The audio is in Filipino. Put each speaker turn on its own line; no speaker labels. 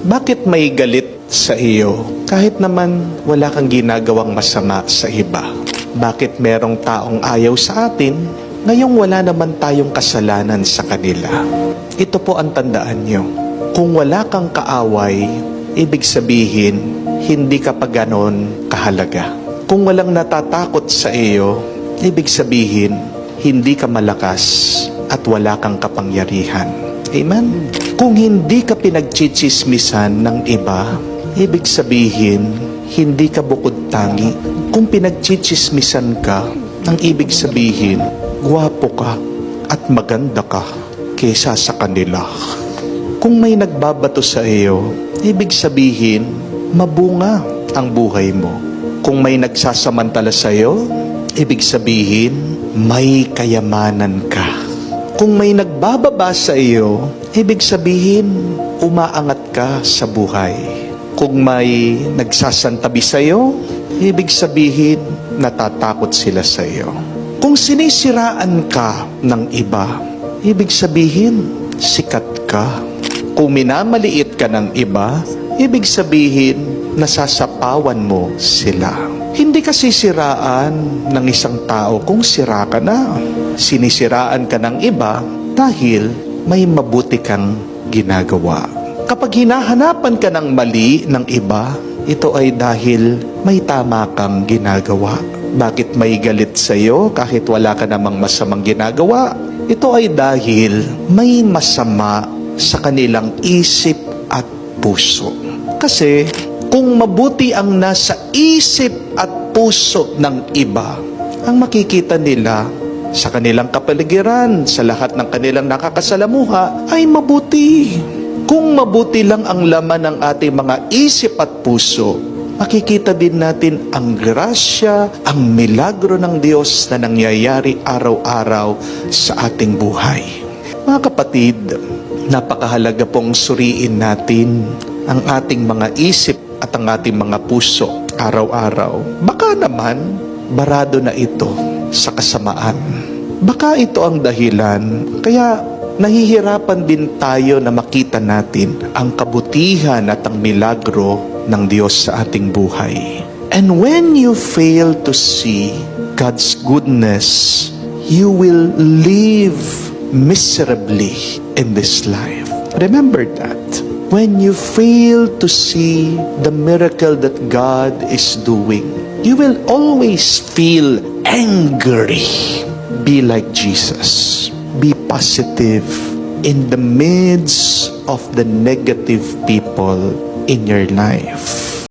Bakit may galit sa iyo kahit naman wala kang ginagawang masama sa iba? Bakit merong taong ayaw sa atin ngayong wala naman tayong kasalanan sa kanila? Ito po ang tandaan nyo. Kung wala kang kaaway, ibig sabihin, hindi ka pa ganon kahalaga. Kung walang natatakot sa iyo, ibig sabihin, hindi ka malakas at wala kang kapangyarihan. Amen? Kung hindi ka pinagchichismisan ng iba, ibig sabihin, hindi ka bukod tangi. Kung pinagchichismisan ka, ang ibig sabihin, gwapo ka at maganda ka kesa sa kanila. Kung may nagbabato sa iyo, ibig sabihin, mabunga ang buhay mo. Kung may nagsasamantala sa iyo, ibig sabihin, may kayamanan ka. Kung may nagbababa sa iyo, ibig sabihin, umaangat ka sa buhay. Kung may nagsasantabi sa iyo, ibig sabihin, natatakot sila sa iyo. Kung sinisiraan ka ng iba, ibig sabihin, sikat ka. Kung minamaliit ka ng iba, ibig sabihin, nasasapawan mo sila. Hindi ka sisiraan ng isang tao kung sira ka na. Sinisiraan ka ng iba dahil may mabuti kang ginagawa. Kapag hinahanapan ka ng mali ng iba, ito ay dahil may tama kang ginagawa. Bakit may galit sa iyo kahit wala ka namang masamang ginagawa? Ito ay dahil may masama sa kanilang isip at puso. Kasi kung mabuti ang nasa isip at puso ng iba, ang makikita nila sa kanilang kapaligiran, sa lahat ng kanilang nakakasalamuha, ay mabuti. Kung mabuti lang ang laman ng ating mga isip at puso, makikita din natin ang grasya, ang milagro ng Diyos na nangyayari araw-araw sa ating buhay. Mga kapatid, napakahalaga pong suriin natin ang ating mga isip at ang ating mga puso araw-araw. Baka naman, barado na ito sa kasamaan. Baka ito ang dahilan, kaya nahihirapan din tayo na makita natin ang kabutihan at ang milagro ng Diyos sa ating buhay. And when you fail to see God's goodness, you will live miserably in this life. Remember that. When you fail to see the miracle that God is doing, you will always feel angry. Be like Jesus. Be positive in the midst of the negative people in your life.